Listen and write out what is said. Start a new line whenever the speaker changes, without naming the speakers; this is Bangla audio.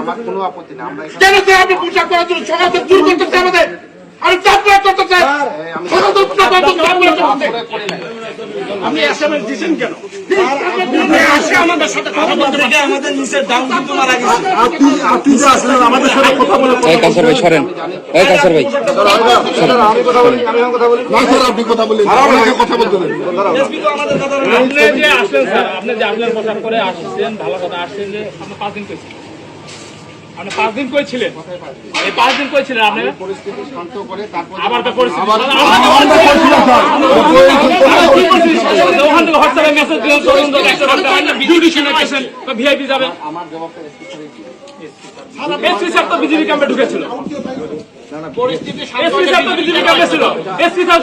আমার
কোনো আপত্তি না আমরা
কেন আপনি পোশাক করার জন্য সমাজে আপনি এসএমএস দিচ্ছেন কেন আমাদের সাথে কথা বলতে।
আমাদের দাম কিন্তু মারা গেছে।
আপনি আপনি যে আসলেন আমাদের সাথে কথা বলে
এই কাসার ভাই সরেন। এই কাসার ভাই।
আমি কথা বলি আমি কথা বলি।
না স্যার আপনি কথা আপনাকে কথা বলতে দেন।
আমাদের কথা
আপনি যে আসলেন স্যার আপনি যে আসলেন পোশাক করে আসছেন ভালো কথা আসছেন যে আপনি পাঁচ দিন কইছিলেন। আপনি পাঁচ দিন কই ছিলেন এই পাঁচ দিন কই ছিলেন আপনি
পরিস্থিতি শান্ত করে তারপর
আবার তো পরিস্থিতি
আমরা স্যার
আমার জবাবটা এসপি স্যারের
এসপি স্যার তো বিজেপি ক্যাম্পে ঢুকেছিল এসপি স্যার